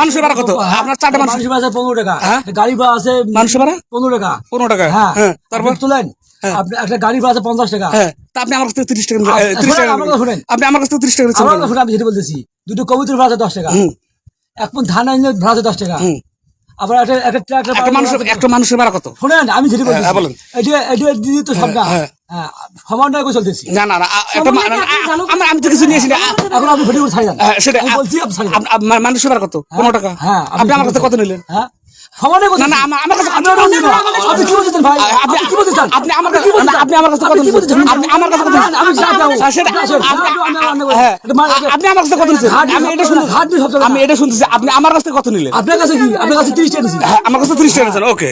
মানুষের ভাড়া কত? হ্যাঁ, আপনার চারটা মানুষের ভাড়া পনেরো টাকা। হ্যাঁ? গাড়ি ভাড়া আছে মানুষের ভাড়া? পনেরো টাকা। পনেরো টাকা। হ্যাঁ হ্যাঁ তারপর? আপনি তোলেন একটা গাড়ি ভাড়া আছে পঞ্চাশ টাকা। হ্যাঁ তা আপনি আমার কাছ থেকে তিরিশ টাকা তিরিশ আমার নিলেন। কথা আপনি আমার কাছ থেকে তিরিশ টাকা আমি যেটা বলতেছি দুটো কবুতর ভাড়া আছে দশ টাকা। এখন এক পন ধান আনলে ভাড়া আছে দশ টাকা। হুম। আবার একটা একটা মানুষের একটা মানুষের ভাড়া কত? শোনেন আমি যেটা হ্যাঁ, বলেন। এটা এটা দিদি তো সব না করে চলতেছি। না না না আ- একটা মা- সময় কি আপনি জানো? আমি আমি তো কিছু নিয়েছি এখন আপনি ভিডিও ছাড়েন সেটা আমি বলছি আপনি ছাড়েন আপ- আপ- মা- মানুষের ভাড়া কত? পনেরো টাকা? হ্যাঁ আপনি আমার কাছে কত নিলেন? হ্যাঁ সমানটাই না না আমার কাছে। আপনি কি ভাই। আপনি আমার আপনি কাছে আপনি? আপনি আমার কাছে কত আমি। আপনি- এটা আমার কাছে আমি এটা এটা শুনতেছি। আপনি আমার কাছে কথা নিলেন। আপনার কাছে কি আপনার কাছে তিরিশ টাকা হ্যাঁ আমার কাছে ত্রিশ টাকা ওকে।